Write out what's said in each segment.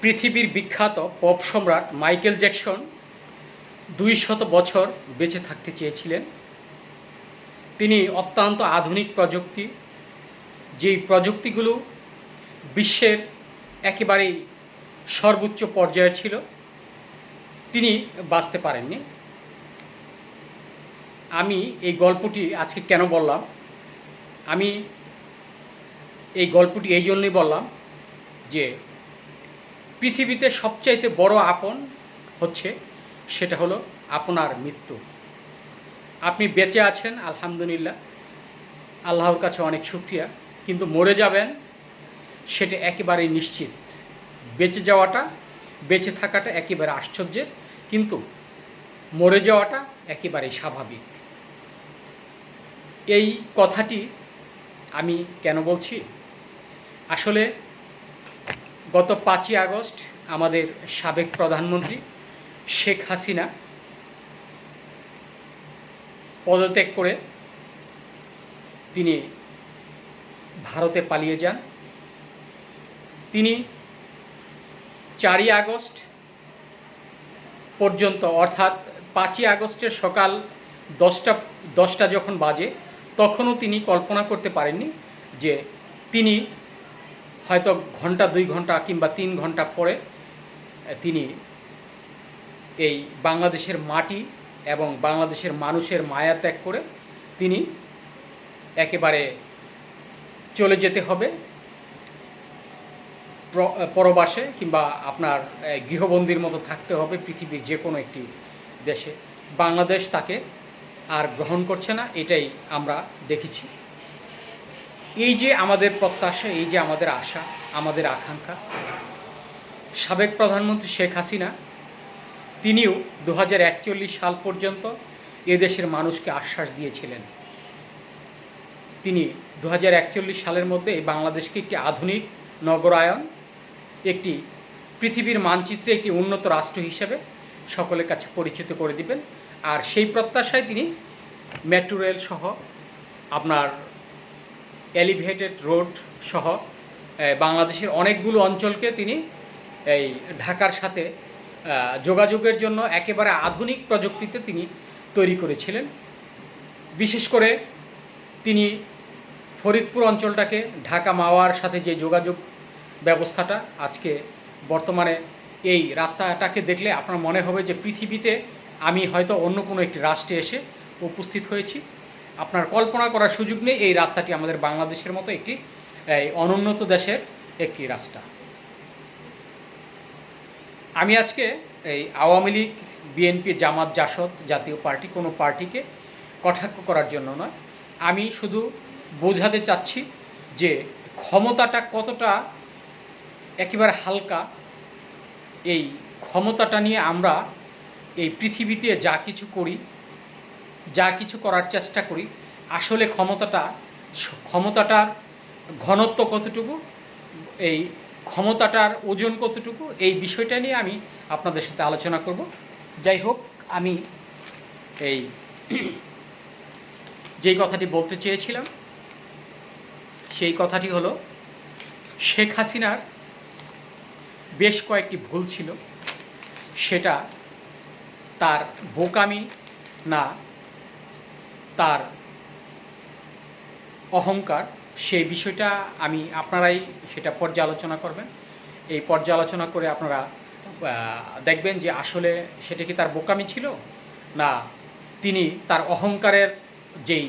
পৃথিবীর বিখ্যাত পপ সম্রাট মাইকেল জ্যাকসন দুই শত বছর বেঁচে থাকতে চেয়েছিলেন। তিনি অত্যন্ত আধুনিক প্রযুক্তি, যেই প্রযুক্তিগুলো বিশ্বের একেবারেই সর্বোচ্চ পর্যায়ের ছিল, তিনি বাঁচতে পারেননি। আমি এই গল্পটি আজকে কেন বললাম? আমি এই গল্পটি এই জন্যই বললাম যে পৃথিবীতে সবচাইতে বড় আপন হচ্ছে সেটা হলো আপনার মৃত্যু। আপনি বেঁচে আছেন, আলহামদুলিল্লাহ। আল্লাহর কাছে অনেক শুক্রিয়া। কিন্তু মরে যাবেন, সেটা একেবারেই নিশ্চিত। বেঁচে যাওয়াটা, বেঁচে থাকাটা একেবারে আশ্চর্যের। কিন্তু মরে যাওয়াটা একেবারেই স্বাভাবিক। এই কথাটি আমি কেন বলছি? আসলে গত পাঁচই আগস্ট আমাদের সাবেক প্রধানমন্ত্রী শেখ হাসিনা পদত্যাগ করে তিনি ভারতে পালিয়ে যান। তিনি চারই আগস্ট পর্যন্ত, অর্থাৎ পাঁচই আগস্টের সকাল দশটা দশটা যখন বাজে, তখনও তিনি কল্পনা করতে পারেননি যে তিনি হয়তো ঘণ্টা, দুই ঘণ্টা কিংবা তিন ঘণ্টা পরে তিনি এই বাংলাদেশের মাটি এবং বাংলাদেশের মানুষের মায়া ত্যাগ করে তিনি একেবারে চলে যেতে হবে পরবাসে কিংবা আপনার গৃহবন্দির মতো থাকতে হবে পৃথিবীর যে কোনো একটি দেশে। বাংলাদেশ তাকে আর গ্রহণ করছে না, এটাই আমরা দেখেছি। এই যে আমাদের প্রত্যাশা, এই যে আমাদের আশা, আমাদের আকাঙ্ক্ষা, সাবেক প্রধানমন্ত্রী শেখ হাসিনা, তিনিও দু হাজার একচল্লিশ সাল পর্যন্ত এদেশের মানুষকে আশ্বাস দিয়েছিলেন। তিনি দু হাজার একচল্লিশ সালের মধ্যে এই বাংলাদেশকে একটি আধুনিক নগরায়ন, একটি পৃথিবীর মানচিত্রে একটি উন্নত রাষ্ট্র হিসেবে সকলের কাছে পরিচিত করে দিবেন। আর সেই প্রত্যাশায় তিনি মেট্রো রেল সহ আপনার এলিভেটেড রোড সহ বাংলাদেশের অনেকগুলো অঞ্চলকে তিনি, এই, ঢাকার সাথে যোগাযোগের জন্য একেবারে আধুনিক প্রযুক্তিতে তিনি তৈরি করেছিলেন। বিশেষ করে তিনি ফরিদপুর অঞ্চলটাকে, ঢাকা মাওয়ার সাথে যে যোগাযোগ ব্যবস্থাটা আজকে বর্তমানে এই রাস্তাটাকে দেখলে আপনার মনে হবে যে পৃথিবীতে আমি হয়তো অন্য কোনো একটি রাষ্ট্রে এসে উপস্থিত হয়েছি। আপনার কল্পনা করার সুযোগ নেই, এই রাস্তাটি আমাদের বাংলাদেশের মতো একটি অনুন্নত দেশের একটি রাস্তা। আমি আজকে এই আওয়ামী লীগ, বিএনপি, জামাত, জাসদ জাতীয় পার্টি, কোনো পার্টিকে কটাক্ষ করার জন্য নয়। আমি শুধু বোঝাতে চাচ্ছি যে ক্ষমতাটা কতটা একেবারে হালকা, এই ক্ষমতাটা নিয়ে আমরা এই পৃথিবীতে যা কিছু করি যা কিছু করার চেষ্টা করি, আসলে ক্ষমতাটা, ক্ষমতাটার ঘনত্ব কতটুকু, এই ক্ষমতাটার ওজন কতটুকু, এই বিষয়টা নিয়ে আমি আপনাদের সাথে আলোচনা করব। যাই হোক, আমি এই যেই কথাটি বলতে চেয়েছিলাম, সেই কথাটি হলো, শেখ হাসিনার বেশ কয়েকটি ভুল ছিল। সেটা তার বোকামি না তার অহংকার, সেই বিষয়টা আমি আপনারাই সেটা পর্যালোচনা করবেন। এই পর্যালোচনা করে আপনারা দেখবেন যে আসলে সেটা কি তার বোকামি ছিল? না, তিনি তার অহংকারের যেই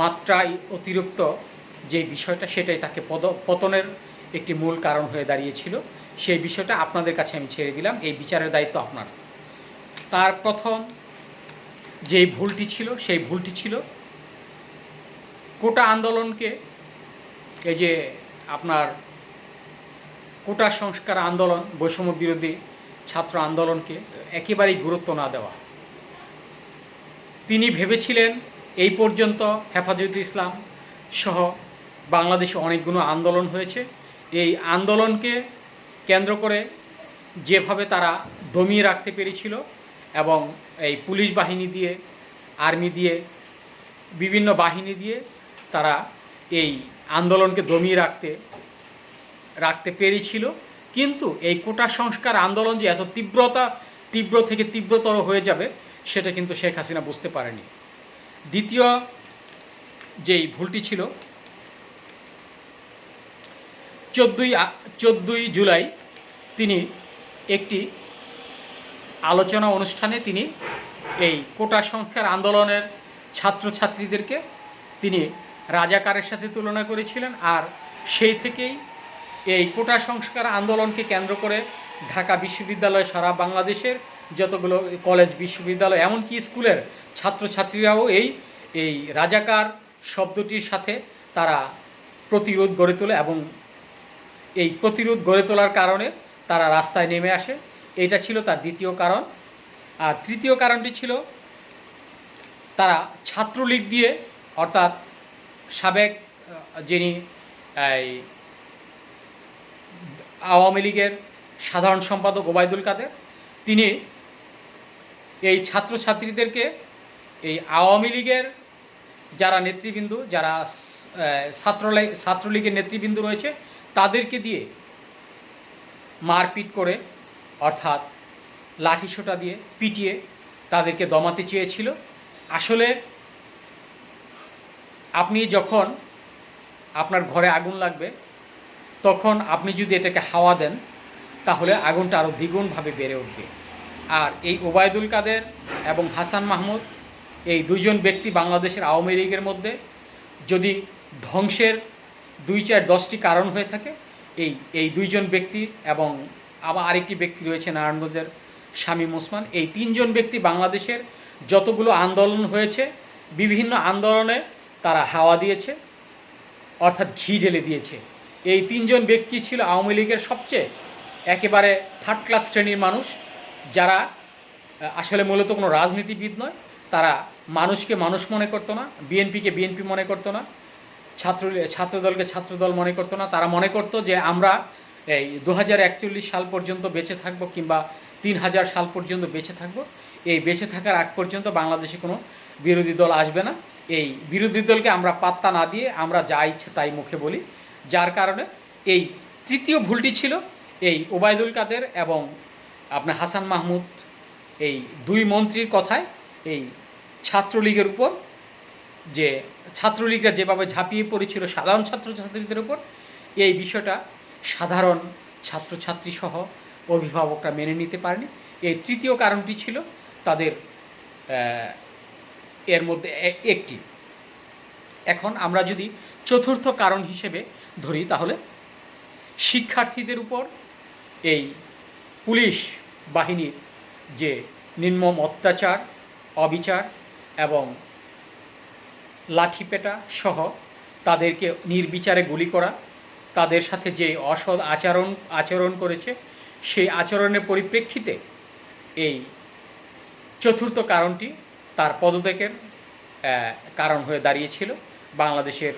মাত্রায় অতিরিক্ত যে বিষয়টা, সেটাই তাকে পদ, পতনের একটি মূল কারণ হয়ে দাঁড়িয়েছিল। সেই বিষয়টা আপনাদের কাছে আমি ছেড়ে দিলাম। এই বিচারের দায়িত্ব আপনার। তার প্রথম যেই ভুলটি ছিল, সেই ভুলটি ছিল। কোটা আন্দোলনকে, এই যে আপনার কোটা সংস্কার আন্দোলন, বৈষম্য বিরোধী ছাত্র আন্দোলনকে একেবারেই গুরুত্ব না দেওয়া। তিনি ভেবেছিলেন এই পর্যন্ত হেফাজত ইসলাম সহ বাংলাদেশে অনেকগুলো আন্দোলন হয়েছে। এই আন্দোলনকে কেন্দ্র করে যেভাবে তারা দমিয়ে রাখতে পেরেছিল এবং এই পুলিশ বাহিনী দিয়ে, আর্মি দিয়ে, বিভিন্ন বাহিনী দিয়ে তারা এই আন্দোলনকে দমিয়ে রাখতে রাখতে পেরেছিল। কিন্তু এই কোটা সংস্কার আন্দোলন যে এত তীব্রতা, তীব্র থেকে তীব্রতর হয়ে যাবে, সেটা কিন্তু শেখ হাসিনা বুঝতে পারেনি। দ্বিতীয় যেই ভুলটি ছিল, চোদ্দই চোদ্দই জুলাই তিনি একটি আলোচনা অনুষ্ঠানে তিনি এই কোটা সংস্কার আন্দোলনের ছাত্রছাত্রীদেরকে তিনি রাজাকারের সাথে তুলনা করেছিলেন আর সেই থেকেই এই কোটা সংস্কার আন্দোলনকে কেন্দ্র করে ঢাকা বিশ্ববিদ্যালয় সারা বাংলাদেশের যতগুলো কলেজ, বিশ্ববিদ্যালয়, এমনকি স্কুলের ছাত্রছাত্রীরাও এই এই রাজাকার শব্দটির সাথে তারা প্রতিরোধ গড়ে তোলে এবং এই প্রতিরোধ গড়ে তোলার কারণে তারা রাস্তায় নেমে আসে। এটা ছিল তার দ্বিতীয় কারণ। আর তৃতীয় কারণটি ছিল তারা ছাত্রলীগ দিয়ে, অর্থাৎ সাবেক যিনি এই আওয়ামী লীগের সাধারণ সম্পাদক ওবায়দুল কাদের, তিনি এই ছাত্রছাত্রীদেরকে এই আওয়ামী লীগের যারা নেতৃবৃন্দ, যারা ছাত্রলীগ ছাত্রলীগের নেতৃবৃন্দ রয়েছে, তাদেরকে দিয়ে মারপিট করে অর্থাৎ লাঠিসোঁটা দিয়ে পিটিয়ে তাদেরকে দমাতে চেয়েছিল। আসলে আপনি যখন আপনার ঘরে আগুন লাগবে, তখন আপনি যদি এটাকে হাওয়া দেন, তাহলে আগুনটা আরও দ্বিগুণভাবে বেড়ে উঠবে। আর এই ওবায়দুল কাদের এবং হাসান মাহমুদ এই দুইজন ব্যক্তি বাংলাদেশের আওয়ামী লীগের মধ্যে যদি ধ্বংসের দুই চার দশটি কারণ হয়ে থাকে, এই এই দুইজন ব্যক্তি এবং আবার আরেকটি ব্যক্তি রয়েছে নারায়ণগঞ্জের শামীম ওসমান। এই তিনজন ব্যক্তি বাংলাদেশের যতগুলো আন্দোলন হয়েছে, বিভিন্ন আন্দোলনে তারা হাওয়া দিয়েছে, অর্থাৎ ঘি ঢেলে দিয়েছে। এই তিনজন ব্যক্তি ছিল আওয়ামী লীগের সবচেয়ে একেবারে থার্ড ক্লাস শ্রেণির মানুষ, যারা আসলে মূলত কোনো রাজনীতিবিদ নয়, তারা মানুষকে মানুষ মনে করতো না, বিএনপিকে বিএনপি মনে করতো না ছাত্র ছাত্রদলকে ছাত্রদল মনে করতো না। তারা মনে করতো যে আমরা এই দু হাজার একচল্লিশ সাল পর্যন্ত বেঁচে থাকব কিংবা তিন হাজার সাল পর্যন্ত বেঁচে থাকব, এই বেঁচে থাকার আগ পর্যন্ত বাংলাদেশে কোনো বিরোধী দল আসবে না। এই বিরোধী দলকে আমরা পাত্তা না দিয়ে আমরা যা ইচ্ছে তাই মুখে বলি। যার কারণে এই তৃতীয় ভুলটি ছিল এই ওবায়দুল কাদের এবং আপনার হাসান মাহমুদ এই দুই মন্ত্রীর কথায় এই ছাত্রলীগের উপর যে ছাত্রলীগরা যেভাবে ঝাঁপিয়ে পড়েছিল সাধারণ ছাত্রছাত্রীদের উপর, এই বিষয়টা সাধারণ ছাত্রছাত্রী সহ অভিভাবকরা মেনে নিতে পারেনি। এই তৃতীয় কারণটি ছিল তাদের এর মধ্যে একটি। এখন আমরা যদি চতুর্থ কারণ হিসেবে ধরি, তাহলে শিক্ষার্থীদের উপর এই পুলিশ বাহিনীর যে নির্মম অত্যাচার, অবিচার এবং লাঠিপেটা সহ তাদেরকে নির্বিচারে গুলি করা তাদের সাথে যে অসৎ আচরণ আচরণ করেছে, সেই আচরণের পরিপ্রেক্ষিতে এই চতুর্থ কারণটি তার পদত্যাগের কারণ হয়ে দাঁড়িয়েছিল। বাংলাদেশের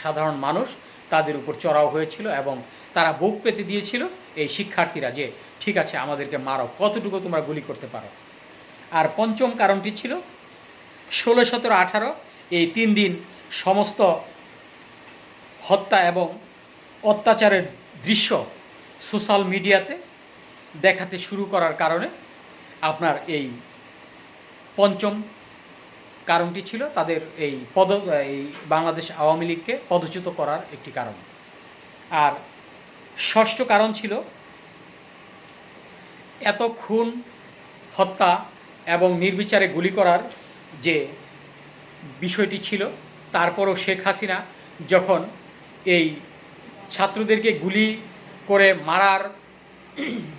সাধারণ মানুষ তাদের উপর চড়াও হয়েছিল এবং তারা বুক পেতে দিয়েছিল এই শিক্ষার্থীরা যে, ঠিক আছে, আমাদেরকে মারো, কতটুকু তোমরা গুলি করতে পারো? আর পঞ্চম কারণটি ছিল, ষোলো সতেরো আঠারো, এই তিন দিন সমস্ত হত্যা এবং অত্যাচারের দৃশ্য সোশ্যাল মিডিয়াতে দেখাতে শুরু করার কারণে আপনার এই পঞ্চম কারণটি ছিল তাদের এই পদ, এই বাংলাদেশ আওয়ামী লীগকে পদচ্যুত করার একটি কারণ। আর ষষ্ঠ কারণ ছিল এত খুন, হত্যা এবং নির্বিচারে গুলি করার যে বিষয়টি ছিল, তারপরও শেখ হাসিনা যখন এই ছাত্রদেরকে গুলি করে মারার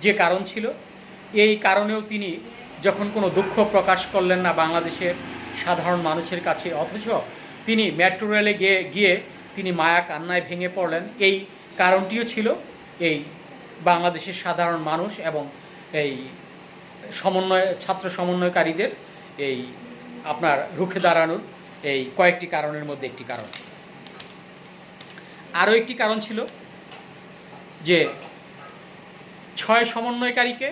যে কারণ ছিল, এই কারণেও তিনি যখন কোনো দুঃখ প্রকাশ করলেন না বাংলাদেশের সাধারণ মানুষের কাছে, অথচ তিনি মেট্রো রেলে গিয়ে গিয়ে তিনি মায়া কান্নায় ভেঙে পড়লেন, এই কারণটিও ছিল এই বাংলাদেশের সাধারণ মানুষ এবং এই সমন্বয়, ছাত্র সমন্বয়কারীদের এই আপনার রুখে দাঁড়ানোর এই কয়েকটি কারণের মধ্যে একটি কারণ। আরও একটি কারণ ছিল যে ছয় সমন্বয়কারীকে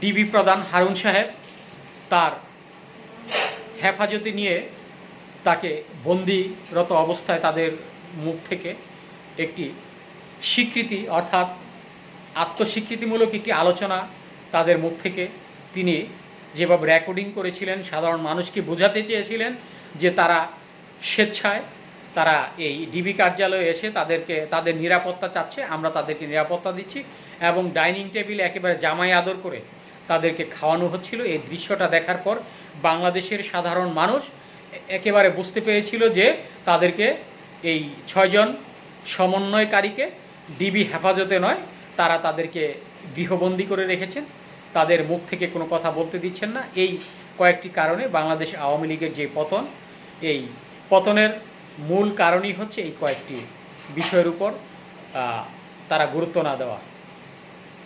ডিবি প্রধান হারুন সাহেব তার হেফাজতে নিয়ে তাকে বন্দিরত অবস্থায় তাদের মুখ থেকে একটি স্বীকৃতি অর্থাৎ আত্মস্বীকৃতিমূলক একটি আলোচনা তাদের মুখ থেকে তিনি যেভাবে রেকর্ডিং করেছিলেন সাধারণ মানুষকে বোঝাতে চেয়েছিলেন যে তারা স্বেচ্ছায় তারা এই ডিবি কার্যালয়ে এসে তাদেরকে, তাদের নিরাপত্তা চাচ্ছে, আমরা তাদেরকে নিরাপত্তা দিচ্ছি এবং ডাইনিং টেবিলে একেবারে জামাই আদর করে তাদেরকে খাওয়ানো হচ্ছিল। এই দৃশ্যটা দেখার পর বাংলাদেশের সাধারণ মানুষ একেবারে বুঝতে পেরেছিল যে তাদেরকে এই ছয়জন সমন্বয়কারীকে ডিবি হেফাজতে নয়, তারা তাদেরকে গৃহবন্দী করে রেখেছেন। তাদের মুখ থেকে কোনো কথা বলতে দিচ্ছেন না। এই কয়েকটি কারণে বাংলাদেশ আওয়ামী লীগের যে পতন, এই পতনের মূল কারণই হচ্ছে এই কয়েকটি বিষয়ের উপর তারা গুরুত্ব না দেওয়া।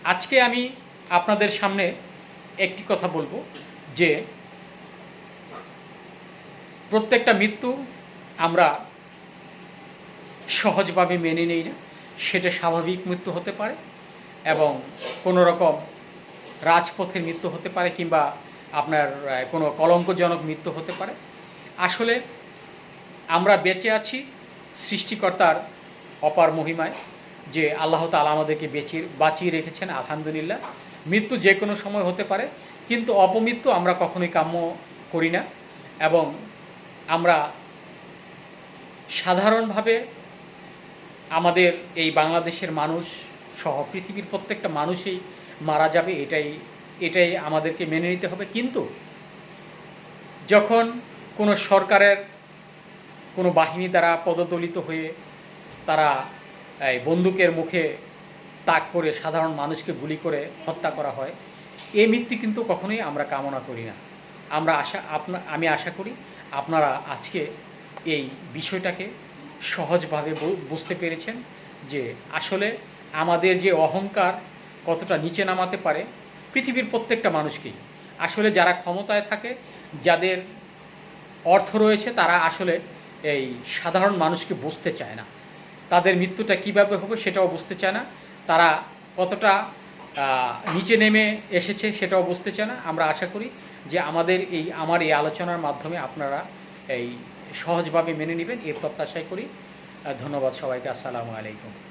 আজকে আমি আপনাদের সামনে একটি কথা বলব যে প্রত্যেকটা মৃত্যু আমরা সহজভাবে মেনে নেই না, সেটা স্বাভাবিক মৃত্যু হতে পারে এবং কোনো রকম রাজপথের মৃত্যু হতে পারে কিংবা আপনার কোনো কলঙ্কজনক মৃত্যু হতে পারে। আসলে আমরা বেঁচে আছি সৃষ্টিকর্তার অপার মহিমায়, যে আল্লাহ তালা আমাদেরকে বেঁচিয়ে, বাঁচিয়ে রেখেছেন, আলহামদুলিল্লাহ। মৃত্যু যে কোনো সময় হতে পারে, কিন্তু অপমৃত্যু আমরা কখনোই কাম্য করি না। এবং আমরা সাধারণভাবে আমাদের এই বাংলাদেশের মানুষ সহ পৃথিবীর প্রত্যেকটা মানুষই মারা যাবে, এটাই এটাই আমাদেরকে মেনে নিতে হবে। কিন্তু যখন কোনো সরকারের কোনো বাহিনী দ্বারা পদদলিত হয়ে তারা, এই বন্দুকের মুখে তাক করে সাধারণ মানুষকে গুলি করে হত্যা করা হয়। এই মৃত্যু কিন্তু কখনোই আমরা কামনা করি না। আমরা আশা, আপনা, আমি আশা করি আপনারা আজকে এই বিষয়টাকে সহজভাবে বুঝতে পেরেছেন যে আসলে আমাদের যে অহংকার কতটা নিচে নামাতে পারে পৃথিবীর প্রত্যেকটা মানুষকেই। আসলে যারা ক্ষমতায় থাকে, যাদের অর্থ রয়েছে, তারা আসলে এই সাধারণ মানুষকে বুঝতে চায় না। তাদের মৃত্যুটা কীভাবে হবে সেটাও বুঝতে চায় না। তারা কতটা নিচে নেমে এসেছে সেটাও বুঝতে চায় না। আমরা আশা করি যে আমাদের এই, আমার এই আলোচনার মাধ্যমে আপনারা এই সহজভাবে মেনে নেবেন এই প্রত্যাশাই করি। ধন্যবাদ সবাইকে। আসসালামু আলাইকুম।